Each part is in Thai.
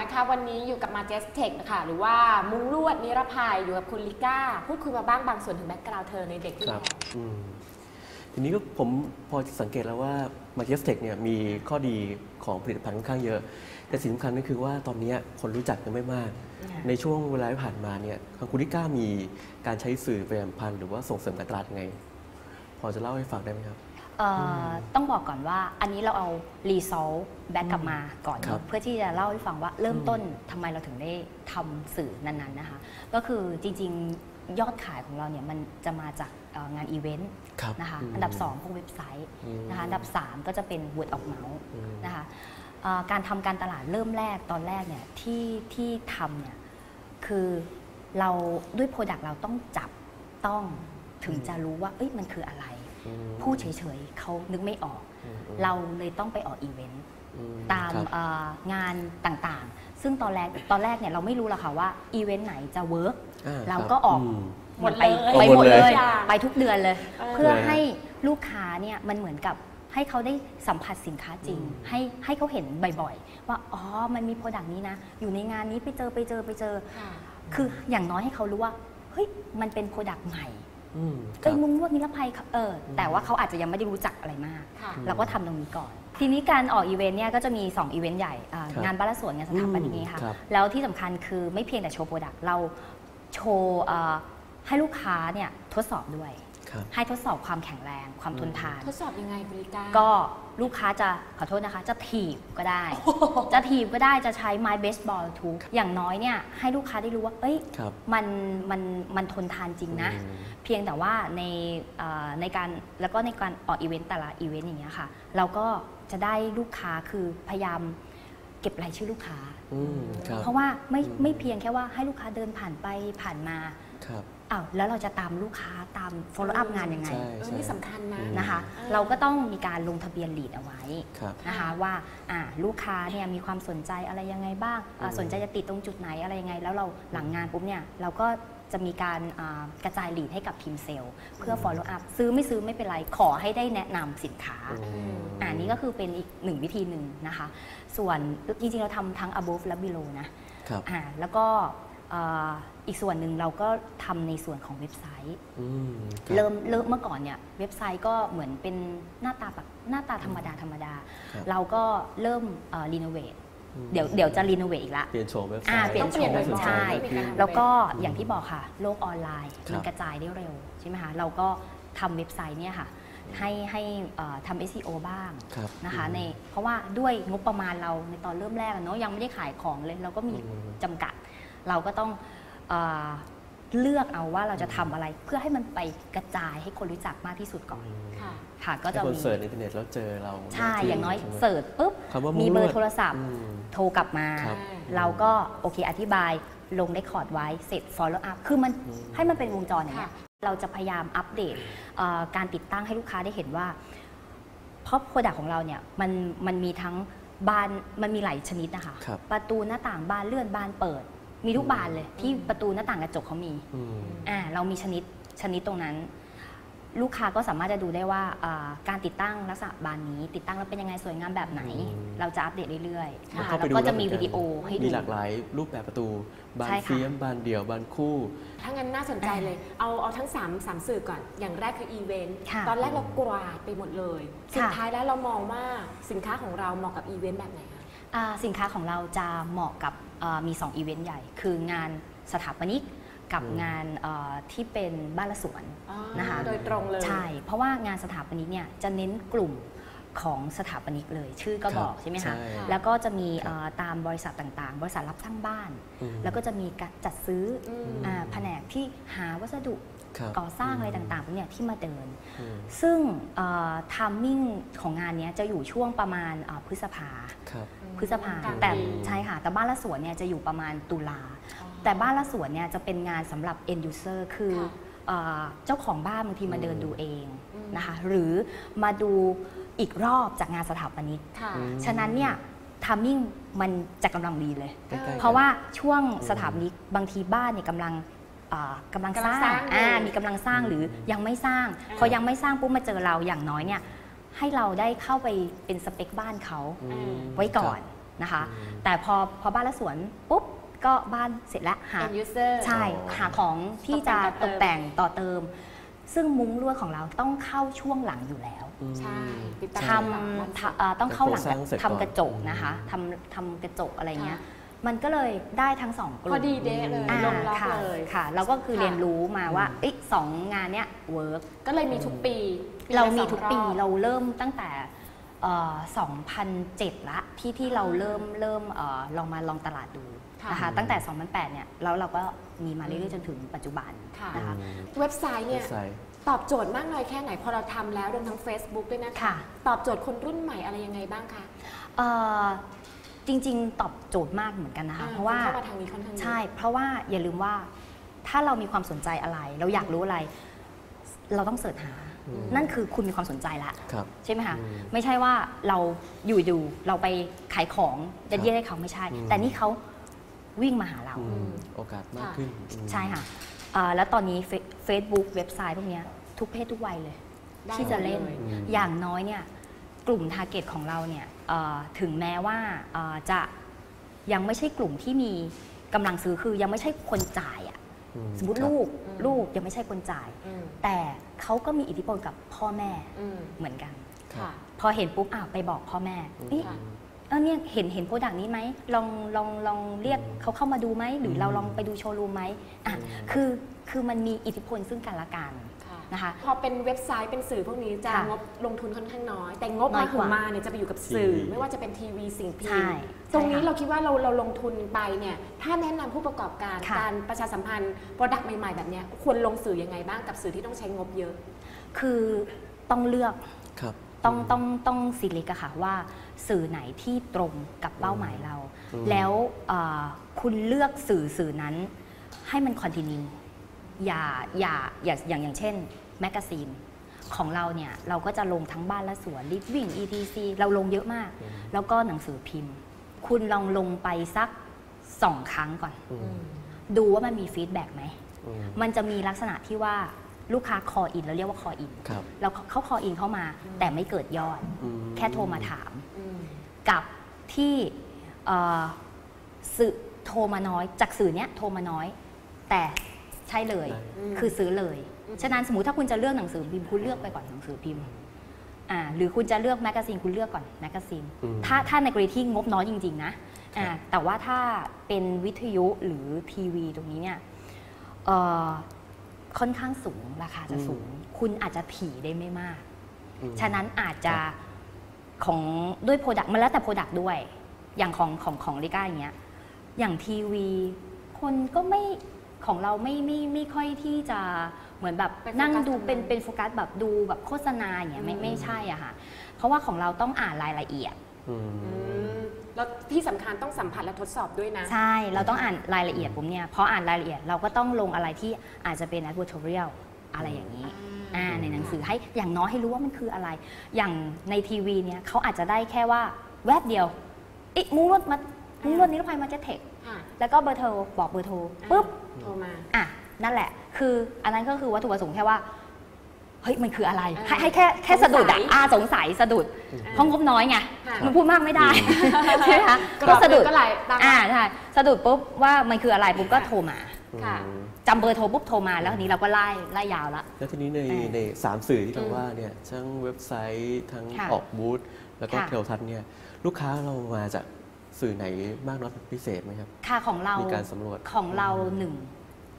นะคะ วันนี้อยู่กับ Majestic นะคะหรือว่ามุ้งลวดนิรภัยอยู่กับคุณลิก้าพูดคุยมาบ้างบางส่วนถึงแบ็กกราวด์เธอในเด็กที่ครับแล้วอืมทีนี้ก็ผมพอสังเกตแล้วว่า m a j e s t e c เนี่ยมีข้อดีของผลิตภัณฑ์ค่อนข้างเยอะ แต่สิ่งสำคัญก็คือว่าตอนนี้คนรู้จักกันไม่มาก ในช่วงเวลาที่ผ่านมาเนี่ยทางคุณลิก้ามีการใช้สื่อประชาสัมพันธ์หรือว่าส่งเสริมการตลาดยังไง พอจะเล่าให้ฟังได้ไหมครับ เอ่อต้องบอกก่อนว่าอันนี้เราเอารีซอลแบ็กกลับมาก่อน ครับเพื่อที่จะเล่าให้ฟังว่าเริ่มต้นทำไมเราถึงได้ทำสื่อนั้นๆนะคะ ก็คือจริงๆยอดขายของเราเนี่ยมันจะมาจากเอ่องานอีเวนต์ครับนะคะอืม อันดับ 2 พวกเว็บไซต์อืมนะคะอันดับ 3 ก็จะเป็น word of mouth อืม นะคะเอ่อการทำการตลาดเริ่มแรกตอนแรกเนี่ยที่ที่ทำเนี่ยคือเราด้วยโปรดักต์เราต้องจับต้องถึงจะรู้ว่าเอ้ยมันคืออะไรอืม พูดเฉยๆเขานึกไม่ออกอืมอืมเราเลยต้องไปออกอีเวนต์อืตามครับเอ่องานต่างๆ ซึ่งตอนแรกตอนแรกเนี่ยเราไม่รู้หรอกค่ะว่าอีเวนต์ไหนจะเวิร์กอ่าเราครับก็ออกอืมหมดไปเลยไปหหมมดดเลยเลยอย่างไปทุกเดือนเลยเออเพื่อให้ลูกค้าเนี่ยมันเหมือนกับให้เขาได้สัมผัสสินค้าจริงอืมให้ให้เขาเห็นบ่อยๆ ว่าอ๋อมันมีโปรดักต์นี้นะ อยู่ในงานนี้ไปเจอไปเจอไปเจอค่ะคืออย่างน้อยให้เขารู้ว่าเฮ้ยมันเป็นโปรดักต์ใหม่ อืมคเอ้รัยบมุ้งลวดนิรภัยค่ะเอออแต่ว่าเขาอาจจะยังไม่ได้รู้จักอะไรมากค่ะเราก็ทำตรงนี้ก่อน ทีนี้การออกอีเวนต์เนี่ยก็จะมี 2 อีเวนต์ใหญ่อ่าครับงานบ้านและสวนงานสถาปนิกนี้ค่ะครับแล้วที่สำคัญคือไม่เพียงแต่โชว์โปรดักต์เราโชว์เอ่อให้ลูกค้าเนี่ยทดสอบด้วยครับ ให้ทดสอบความแข็งแรงความทนทาน ทดสอบยังไงคุณลิก้าก็ลูกค้าจะขอโทษนะคะ จะถีบก็ได้ จะถีบก็ได้จะใช้ไม้เบสบอลทุกอย่างน้อยเนี่ยให้ลูกค้าได้รู้ว่า เอ้ยครับมันมันมันทนทานจริงนะอืมเพียงแต่ว่าในเอ่อในการแล้วก็ในการออกอีเวนต์แต่ละอีเวนต์อย่างเงี้ยค่ะ เราก็จะได้ลูกค้าคือพยายามเก็บรายชื่อลูกค้าอืมครับเพราะว่าไม่อืมไม่เพียงแค่ว่าให้ลูกค้าเดินผ่านไปผ่านมาครับ อ้าวแล้วเราจะตามลูกค้าตาม follow up งานยังไง ใช่เออนี่สำคัญนะ อืม นะคะอ่าเราก็ต้องมีการลงทะเบียนลีดเอาไว้ครับ นะคะว่าอ่าลูกค้าเนี่ยมีความสนใจอะไรยังไงบ้างอ่าอืม สนใจจะติดตรงจุดไหนอะไรยังไง แล้วเราหลังงานปุ๊บเนี่ยเราก็จะมีการอ่ากระจายลีดให้กับทีมเซลล์เพื่อ follow up ซื้อไม่ซื้อไม่เป็นไรขอให้ได้แนะนำสินค้า อืมอ่านี่ก็คือเป็นอีกหนึ่งวิธีหนึ่งนะคะ ส่วนจริงๆ เราทำทั้ง above และ below นะครับ อ่าแล้วก็เอ่อ อีกส่วนหนึ่งเราก็ทำในส่วนของเว็บไซต์อืมคบเริ่มเริ่มเมื่อก่อนเนี่ยเว็บไซต์ก็เหมือนเป็นหน้าตาแบบหน้าตาธรรมดาธรรมดาครับเราก็เริ่มรีโนเวทอืมเดี๋ยวเดี๋ยวจะรีโนเวทอีกละเปลี่ยนโฉมเว็บไซอ่าต์เปลี่ยนโฉมาสนจใช่มีการแล้วก็อืมอย่างที่บอกค่ะ โลกออนไลน์ครับมันกระจายได้เร็วใช่ไหมคะเราก็ทำเว็บไซต์เนี่ยค่ะให้ให้เอ่อทำ SEO บ้างครับนะคะอืมในเพราะว่าด้วยงบประมาณเราในตอนเริ่มแรกอะเนาะยังไม่ได้ขายของเลย เราก็มีอืมจำกัด เราก็ต้อง เอ่อเลือกเอาว่าเราจะทำอะไรเพื่อให้มันไปกระจายให้คนรู้จักมากที่สุดก่อนค่ะค่ะก็ให้จะคนมีเสิร์ชในอินเทอร์เน็ตแล้วเจอเราใช่ที่อย่างน้อยใช่ไหมเสิร์ชปุ๊บคำว่ามีงเบลอวดร์โทรศัพท์อืมโทรกลับมาครับเราก็โอเคอธิบายลงได้คอร์ดไว้เสร็จ follow up คือมันอืมให้มันเป็นวงจรอย่างเงี้ยค่ะเราจะพยายามอัปเดตเอ่อการติดตั้งให้ลูกค้าได้เห็นว่า เพราะโปรดักของเราเนี่ยมันมันมีทั้งบานมันมีหลายชนิดนะคะครับประตูหน้าต่างบานเลื่อนบานเปิด มีทุกบานเลย ที่ประตูหน้าต่างกระจกเขามีอืมอ่าเรามีชนิดชนิดตรงนั้น ลูกค้าก็สามารถจะดูได้ว่าอ่าการติดตั้งลักษณะบานนี้ ติดตั้งแล้วเป็นยังไงสวยงามแบบไหนอืมเราจะอัปเดตเรื่อยๆแล้วนะคะเข้าไปแล้วดูก็จะแล้มีเหอนวิดีโอให้ดูมีหลากหลายรูปแบบประตูบานใช่ค่ะเฟียมบานเดี่ยวบานคู่ถ้างั้นน่าสนใจเลยเอาเอาทั้ง3ามสามสื่อก่อน อย่างแรกคืออีเวนต์ค่ะตอนแรกเรากวาดไปหมดเลยสุดค่ะท้ายแล้วเรามองว่าสินค้าของเราเหมาะกับอีเวนต์แบบไหนคะอ่าสินค้าของเราจะเหมาะกับเอ่อ มี2อีเวนต์ใหญ่ คืองานสถาปนิกกับอืมงานเอ่อที่เป็นบ้านละสวนอ๋อนะคะโดยตรงเลยใช่ เพราะว่างานสถาปนิกเนี่ยจะเน้นกลุ่มของสถาปนิกเลย ชื่อก็ครับบอกใช่ไหมคะใช่แล้วก็จะมีครับเอ่อตามบริษัทต่างๆ บริษัทรับสร้างบ้านอืมแล้วก็จะมีการจัดซื้ออมอ่าแผนกที่หาวัสดุครับก่อสร้างอะไรต่างๆพวกเนี่ยที่มาเดินอืมซึ่งทามมิ่งของงานเนี้ยจะอยู่ช่วงประมาณเอ่อพฤษภาครับ พฤษภากลางแต่ปีใช่ค่ะแต่บ้านละสวนเนี่ยจะอยู่ประมาณตุลา แต่บ้านละสวนเนี่ยจะเป็นงานสำหรับ end user คือค่ะเอ่อเจ้าของบ้านบางทีมาอืมเดินดูเองอืมนะคะหรือมาดูอีกรอบจากงานสถาปนิกค่ะอืมฉะนั้นเนี่ยทามมิ่งมันจะกำลังดีเลยใกล้ๆกันเพราะว่าช่วงสถาปนิกบางทีบ้านเนี่ยกำลังเอ่อกำลังสร้างกำลังสร้างอยู่อ่ามีกำลังสร้างหรือยังไม่สร้างอ่าพอยังไม่สร้างปุ๊บมาเจอเราอย่างน้อยเนี่ย ให้เราได้เข้าไปเป็นสเปคบ้านเขาอืมไว้ก่อนนะคะอืมแต่พอพอบ้านและสวนปุ๊บก็บ้านเสร็จแล้วหา end user ใช่อ๋อหาของที่จะตตกกแต่แต่งงต่อเติม ซึ่งมุ้งลวดของเราต้องเข้าช่วงหลังอยู่แล้วอืมใช่ติดตามทหลังบ้านำทำเอ่อต้องเข้าหลังโครงสร้างเสร็จก่อนทำกระจกนะคะอืมทำทำกระจกอะไรเงี้ยค่ะมันก็เลยได้ทั้งสองกลุ่มพอดีเดะเลยอ่าลงล็อกค่ะเลยค่ะ เราก็คือค่ะเรียนรู้มาว่าอืมเอ๊ะสองงานเนี้ยเวิร์กก็เลยมีทุกปีปีละ เรามีสองทุกปีอบเราเริ่มตั้งแต่เอ่อ2007 ละที่ที่เราเริ่มเริ่มเอ่อลองมาลองตลาดดูค่ะนะคะตั้งแต่ 2008 เนี่ยแล้วเราก็มีมาเรื่อยๆจนถึงปัจจุบันค่ะนะคะอืมเว็บไซต์เว็เนี่ยบไซต์ตอบโจทย์มากน้อยแค่ไหนพอเราทำแล้วรวมทั้ง Facebook ด้วยนะคะค่ะตอบโจทย์คนรุ่นใหม่อะไรยังไงบ้างคะเอ่อจริง ๆ ตอบโจทย์มากเหมือนกันนะคะอ่เพราะว่าคนเข้ามาทางนี้ค่อนข้างเยอะใช่ เพราะว่าอย่าลืมว่าถ้าเรามีความสนใจอะไร เราอยากรู้อะไร เราต้องเสิร์ชหาอืม นั่นคือคุณมีความสนใจละครับใช่ไหมคะอืมไม่ใช่ว่าเราอยู่ดูเราไปขายของจะเยี่ยให้เขาไม่ใช่อืมแต่นี่เขาวิ่งมาหาเราอืมโอกาสมากขึ้นอืมใช่ค่ะเอ่อแล้วตอนนี้เฟซบุ๊กเว็บไซต์พวกเนี้ยทุกเพศทุกวัยเลยได้ที่จะเล่นหมดยอืมอย่างน้อยเนี่ยกลุ่มทาร์เก็ตของเราเนี่ยเอ่อถึงแม้ว่าเอ่อจะยังไม่ใช่กลุ่มที่มีกำลังซื้อคือยังไม่ใช่คนจ่ายอะอื สมมติครับลูกอืมลูกยังไม่ใช่คนจ่ายอืมแต่เขาก็มีอิทธิพลกับพ่อแม่อืมเหมือนกันค่ะพอเห็นปุ๊บอ้าวไปบอกพ่อแม่อืมเอ๊ะค่ะเออเนี่ยเห็นเห็นโปรดักต์นี้ไหมลองลองลองเรียกเขาเข้ามาดูไหมหรือเราลองไปดูโชว์รูมไหมอะอืมคือคือมันมีอิทธิพลซึ่งกันและกันค่ะ นะคะ พอเป็นเว็บไซต์เป็นสื่อพวกนี้จะค่ะงบลงทุนค่อนข้างน้อย แต่งบน้มาอยหืกอว่ามาเนี่ยจะไปอยู่กับสื่อ ทีวี ไม่ว่าจะเป็นทีวีสิ่งพิใช่มพ์ใช่ตรงนี้ค่ะเราคิดว่าเราเราลงทุนไปเนี่ยถ้าแนะนำผู้ประกอบการค่ะ การประชาสัมพันธ์โปรดักต์ใหม่ๆแบบเนี้ยควรลงสื่อยังไงบ้างกับสื่อที่ต้องใช้งบเยอะ คือต้องเลือกครับ ต้องต้องต้องซีเล็กอะค่ะว่า สื่อไหนที่ตรงกับเป้าหมายเรา อืม แล้วเอ่อคุณเลือกสื่อสื่อนั้นให้มันคอนติเนีย อย่าอย่าอย่าอย่างอย่างเช่นแมกกาซีนของเราเนี่ยเราก็จะลงทั้งบ้านและสวน Living ETC เราลงเยอะมากอืมแล้วก็หนังสือพิมพ์ คุณลองลงไปสักสองครั้งก่อนอืมดูว่ามันมีฟีดแบ็กไหมอืมมันจะมีลักษณะที่ว่าลูกค้าคออินเราเรียกว่าคออินครับแล้วเขาคออินเข้ามา แต่ไม่เกิดยอดอืมแค่โทรมาถามอืมกับที่เอ่อสื่อโทรมาน้อย จากสื่อเนี้ยโทรมาน้อย แต่ ใช่เลยได้คือซื้อเลยอืมฉะนั้นสมมติถ้าคุณจะเลือกหนังสือพิมพ์คุณเลือกไปก่อนหนังสือพิมพ์อ่าหรือคุณจะเลือกแมกกาซีนคุณเลือกก่อนแมกกาซีนอืมถ้าถ้าในกรณีที่งบน้อยจริง ๆ นะอ่าครับแต่ว่าถ้าเป็นวิทยุหรือทีวีตรงนี้เนี่ยเอ่อค่อนข้างสูงราคาจะสูง คุณอาจจะถี่ได้ไม่มากอืมฉะนั้นอาจจะครับของด้วยโปรดักต์มันแล้วแต่โปรดักต์ด้วย อย่างของของของลิก้าอย่างเงี้ยอย่างทีวี คนก็ไม่ ของเราไม่ไม่ไม่ค่อยที่จะเหมือนแบบไปโฟกัสนั่งดูตรงนั้นเป็นเป็นโฟกัสแบบดูแบบโฆษณาอย่างเงี้ยไม่อืม ไม่ใช่อะค่ะ เพราะว่าของเราต้องอ่านรายละเอียด อืม อืมแล้วที่สำคัญต้องสัมผัสและทดสอบด้วยนะ ใช่ เราต้องอ่านรายละเอียดผมเนี่ยพออ่านรายละเอียดเราก็ต้องลงอะไรที่อาจจะเป็น advertorial อะไรอย่างนี้อ่าในหนังสือให้อย่างน้อยให้รู้ว่ามันคืออะไร อย่างในทีวีเนี่ยเขาอาจจะได้แค่ว่าแวบเดียวอิมุ้งรถมา มุ้งรถนิรภัยมาเจเทคค่ะแล้วก็เบอร์โทรบอกเบอร์โทรปุ๊บ โทรมา อะ นั่นแหละ คืออันนั้นก็คือวัตถุประสงค์แค่ว่า เฮ้ย มันคืออะไรอ่าให้ให้แค่แค่สะดุดอะสงสัยอ่าสงสัยสะดุดอ่าเพราะงบน้อยไง ค่ะ มันพูดมากไม่ได้ ใช่ไหมคะกรก็อบสะดุดเงินก็หลายตังค์อ่าใช่สะดุดปุ๊บว่ามันคืออะไรปุ๊บก็โทรมาค่ะ อืมจำเบอร์โทรปุ๊บโทรมาแล้วทีนี้เราก็ไล่ไล่ยาวละ แล้วทีนี้ในอ่าในสามสื่อที่เราอืม ว่าเนี่ยทั้งเว็บไซต์ทั้งค่ะออกบูธแล้วก็ค่ะ เทลทัศน์เนี่ยลูกค้าเรามาจาก สื่อไหนมากน้อยเป็นพิเศษไหมครับ ค่ะของเรามีการสำรวจของเราหนึ่ง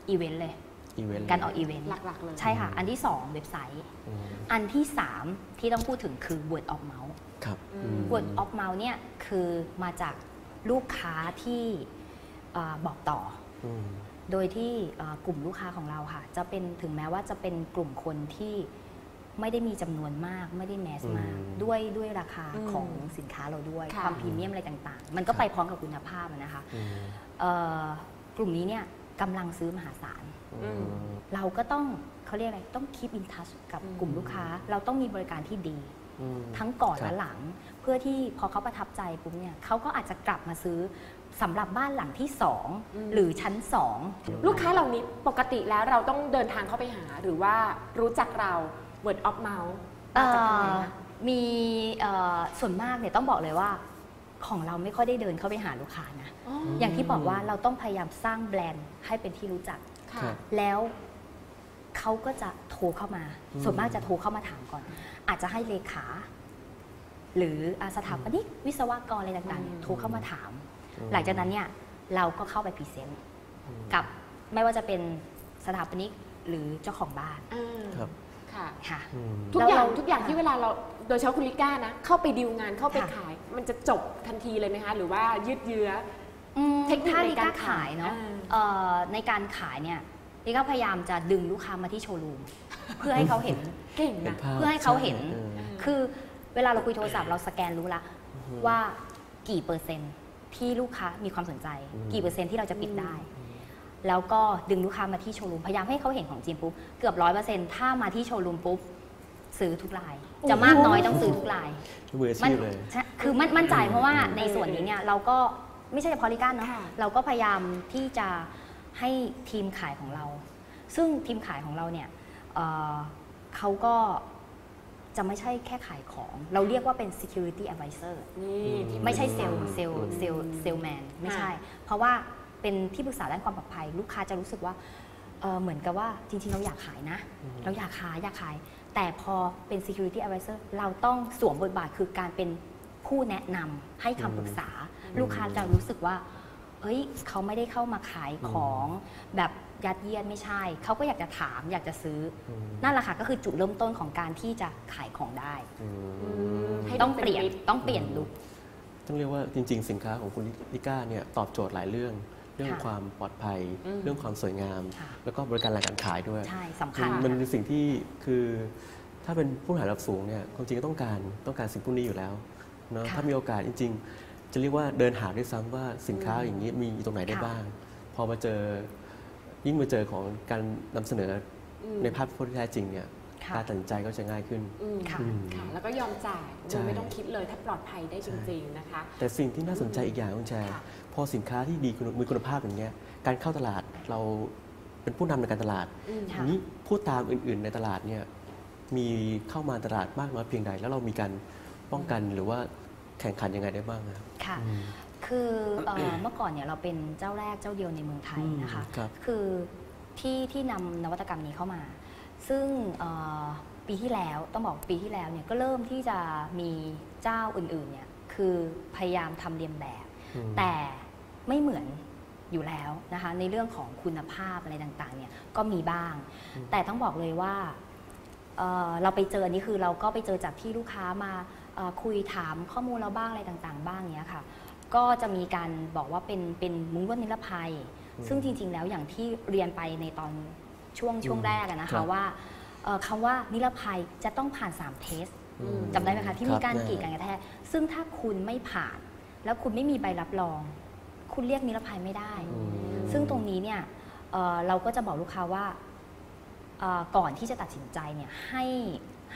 อีเวนต์เลยอีเวนต์การออกอีเวนต์หลักๆเลย ใช่ค่ะ อันที่ 2 เว็บไซต์อืมอันที่ 3 ที่ต้องพูดถึงคือ word of mouth ครับอืมอืม word of mouth เนี่ยคือมาจากลูกค้าที่เออบอกต่ออืมโดยที่เอ่อกลุ่มลูกค้าของเราค่ะ จะเป็นถึงแม้ว่าจะเป็นกลุ่มคนที่ ไม่ได้มีจำนวนมากไม่ได้แมสมากอืมด้วยด้วยราคาอืมของสินค้าเราด้วยค่ะความพรีเมียมอะไรต่างๆ มันก็ครับไปพร้อมกับคุณภาพอะนะคะอืมเอ่อกลุ่มนี้เนี่ยกำลังซื้อมหาศาลอืมเราก็ต้องเขาเรียกอะไรต้อง keep in touch กับอืมกลุ่มลูกค้า เราต้องมีบริการที่ดีอืมทั้งก่อนครับและหลัง เพื่อที่พอเขาประทับใจปุ๊บเนี่ยเขาก็อาจจะกลับมาซื้อสำหรับบ้านหลังที่ 2 หรือชั้น 2 ลูกค้าเหล่านี้ปกติแล้วเราต้องเดินทางเข้าไปหาหรือว่ารู้จักเรา word of mouth เอ่มาจากทางไหนอคะ มีเอ่อส่วนมากเนี่ยต้องบอกเลยว่าของเราไม่ค่อยได้เดินเข้าไปหาลูกค้านะอ๋ออย่างที่บอกว่าเราต้องพยายามสร้างแบรนด์ให้เป็นที่รู้จัก ค่ะ ครับ แล้วเขาก็จะโทรเข้ามา อืมส่วนมากจะโทรเข้ามาถามก่อน อาจจะให้เลขา หรืออาสถาปนิกวิศวกรอะไรต่างๆเนี่ยอืม โทรเข้ามาถามหลังจากนั้นเนี่ยเราก็เข้าไปพรีเซนต์กับไม่ว่าจะเป็นสถาปนิกหรือเจ้าของบ้าน อ่า ครับ ค่ะค่ะ อืม ทุกแล้วอย่างเราทุกอย่างที่เวลาเราโดยเฉพาะคุณลิก้านะ เข้าไปดีลงานเข้าไปค่ะ ขาย มันจะจบทันทีเลยไหมคะ หรือว่ายืดเยื้อ อืมเทคนิคถ้าในลิการก้าขายเนาะขายเอ่อในการขายเนี่ยลิก้าพยายามจะดึงลูกค้ามาที่โชว์รูม เพื่อให้เขาเห็น เก่งเห็นนะภาพเพื่อให้เขาเห็นออคือเวลาเราคุยโทรศัพท์เราสแกนรู้ละอืมว่ากี่เปอร์เซ็นต์ที่ลูกค้ามีความสนใจ อืม กี่เปอร์เซ็นต์ที่เราจะปิดได้ แล้วก็ดึงลูกค้ามาที่โชว์รูมพยายามให้เขาเห็นของจริงปุ๊บเกือบร้อยเปอร์เซ็นต์ถ้ามาที่โชว์รูมปุ๊บซื้อทุกราย จะมากน้อยต้องซื้อทุกรายมืออามัชีพเลยใช่คือมั่นมั่นใจเพราะว่าในส่วนนี้เนี่ยเราก็ไม่ใช่เฉพาะลิก้าเนาะค่ะเราก็พยายามที่จะให้ทีมขายของเรา ซึ่งทีมขายของเราเนี่ยเอ่อเขาก็จะไม่ใช่แค่ขายของ เราเรียกว่าเป็น security advisor นี่ที่ไม่ใช่เซลปล์รึกษาเซลล์เซลล์เซลแมนไม่ใช่ค่ะเพราะว่า เป็นที่ปรึกษาด้านความปลอดภัย ลูกค้าจะรู้สึกว่าเอ่อเหมือนกับว่าจริงๆ เราอยากขายนะเราอยากขายอยากขาย แต่พอเป็น security advisor เราต้องสวมบทบาทคือการเป็นผู้แนะนำให้คำปรึกษา ลูกค้าจะรู้สึกว่าเฮ้ยเขาไม่ได้เข้ามาขายของแบบยัดเยียดไม่ใช่ เขาก็อยากจะถามอยากจะซื้ออม นั่นแหละค่ะก็คือจุดเริ่มต้นของการที่จะขายของได้ อืมอืมให้ต้องเปลี่ยนมิตร ต้องเปลี่ยนลุค ต้องเรียกว่าจริง ๆ สินค้าของคุณลิก้าเนี่ยตอบโจทย์หลายเรื่อง เรื่องค่ะความปลอดภัยอืมเรื่องความสวยงามค่ะแล้วก็บริการหลังการขายด้วยใช่สำคืคัอญมันเป็นสิ่งที่คือ ถ้าเป็นผู้บริหารระดับสูงเนี่ยความจริงก็ต้องการต้องการสิ่งพวกนี้อยู่แล้วเนาะค่ะถ้ามีโอกาสจริง ๆ จะเรียกว่าเดินหาด้วยซ้ำว่าสินค้าอย่างนี้มีตรงไหนได้ค่ะบ้าง พอมาเจอยิ่งมาเจอของการนำเสนออืมในภาพที่แท้จริงเนี่ยค่ะ การตัดสินใจก็จะง่ายขึ้นอืมค่ะอืมค่ะแล้วก็ยอมจ่ายโดใช่ยไม่ต้องคิดเลยถ้าปลอดภัยได้จริงๆนะคะ แต่สิ่งที่น่าสนใจอีกอย่างคุณแชร์ค่ะพอสินค้าที่ดีคุณมีคุณภาพอย่างเงี้ยการเข้าตลาดเราเป็นผู้นำในการตลาดอืมค่ะทีนี้ผู้ตามอื่น ๆ ในตลาดเนี่ยมีเข้ามาตลาดมากน้อยเพียงใดแล้วเรามีการป้องกันหรือว่าแข่งขันยังไงได้บ้างครับค่ะคือเอ่อเมื่อก่อนเนี่ยเราเป็นเจ้าแรกเจ้าเดียวในเมืองไทยนะคะครับคือที่ที่นำนวัตกรรมนี้เข้ามา ซึ่งเอ่อปีที่แล้วต้องบอกปีที่แล้วเนี่ยก็เริ่มที่จะมีเจ้าอื่นๆเนี่ยคือพยายามทำเรียนแบบอืมแต่ไม่เหมือนอยู่แล้วนะคะในเรื่องของคุณภาพอะไรต่างๆเนี่ยก็มีบ้าง แต่ต้องบอกเลยว่าเอ่อเราไปเจออันนี้คือเราก็ไปเจอจากที่ลูกค้ามาเอ่อคุยถามข้อมูลเราบ้างอะไรต่างๆ บ้างเนี้ยค่ะ ก็จะมีการบอกว่าเป็นเป็นมุ้งลวดนิรภัย ซึ่งจริง ๆ แล้วอย่างที่เรียนไปในตอน ช่วงช่วงแรกอะนะครัคะบว่าเอ่อคำว่านิรภัยจะต้องผ่าน 3 เทสอืม จำได้ไหมคะ ที่มีการครับกรีดการกระแทกซึ่งถ้าคุณไม่ผ่าน แล้วคุณไม่มีใบรับรอง คุณเรียกนิรภัยไม่ได้ อืม ซึ่งตรงนี้เนี่ยเอ่อเราก็จะบอกลูกค้าว่าเอ่อก่อนที่จะตัดสินใจเนี่ยให้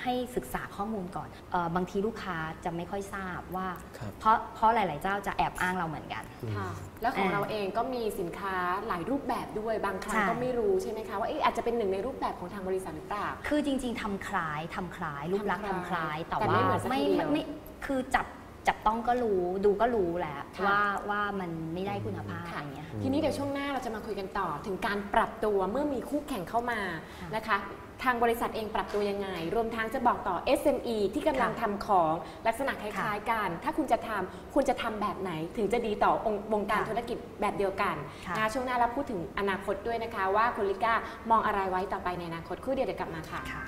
ให้ศึกษาข้อมูลก่อนเออบางทีลูกค้าจะไม่ค่อยทราบว่าครับเพราะเพราะหลาย ๆ เจ้าจะแอบอ้างเราเหมือนกันค่ะแล้วของอ่าเราเองก็มีสินค้าหลายรูปแบบด้วยบางครั้งใช่ก็ไม่รู้ใช่ไหมคะว่าเอ๊ะอาจจะเป็นหนึ่งในรูปแบบของทางบริษัทหรือเปล่าคือจริง ๆทำคล้ายทำคล้าย รูปลักษณ์ทำทำคคล้าล้ายยแต่แต่ว่าไม่เหมือนสักไม่ทีเดีไม่ยวไม่คือจับจับต้องก็รู้ดูก็รู้แหละค่ะว่าว่ามันไม่ได้คุณภาพอะค่ะไรเงี้ยทีนี้เดี๋ยวช่วงหน้าเราจะมาคุยกันต่อถึงการปรับตัวเมื่อมีคู่แข่งเข้ามาค่ะนะคะ ทางบริษัทเองปรับตัวยังไง รวมทั้งจะบอกต่อ SME ที่กำลังค่ะทำของลักษณะคล้ายๆกัน ถ้าคุณจะทำคุณจะทำแบบไหน ถึงจะดีต่อองค์วงการค่ะธุรกิจแบบเดียวกันค่ะนะช่วงหน้าเราพูดถึงอนาคตด้วยนะคะ ว่าคุณลิก้ามองอะไรไว้ต่อไปในอนาคตคู่เดียวเดี๋ยวกลับมาค่ะค่ะ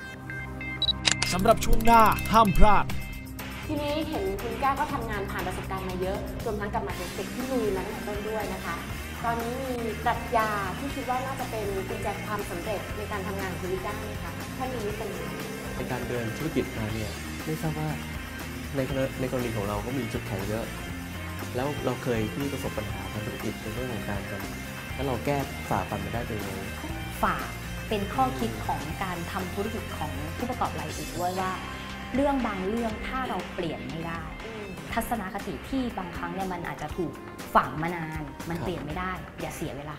สำหรับช่วงหน้าห้ามพลาดทีนี้เห็นคุณก้าก็ทำงานผ่านประสบการณ์มาเยอะ รวมทั้งกับมาเต็กที่ลุยมาตั้งแต่ต้นด้วยนะคะ ตอนนี้มีปรัชญาที่คิดว่าน่าจะเป็นกุญแจความสำเร็จในการทำงานของคุณลิก้าไหมคะถ้ามีนี่เป็นยังไงในการเดินธุรกิจมาเนี่ยไม่ทราบว่าในกรณีในกรณีของเราก็มีจุดแข็งเยอะ แล้วเราเคยที่ประสบปัญหาทางธุรกิจในเรื่องของการกันแล้วเราแก้ฝ่าฟันมาได้เป็นยังไงฝากเป็นข้อคิดของการทำธุรกิจของผู้ประกอบรายอื่นด้วยว่า เรื่องบางเรื่องถ้าเราเปลี่ยนไม่ได้ ทัศนคติที่บางครั้งเนี่ยมันอาจจะถูกฝังมานาน มันเปลี่ยนไม่ได้ อย่าเสียเวลา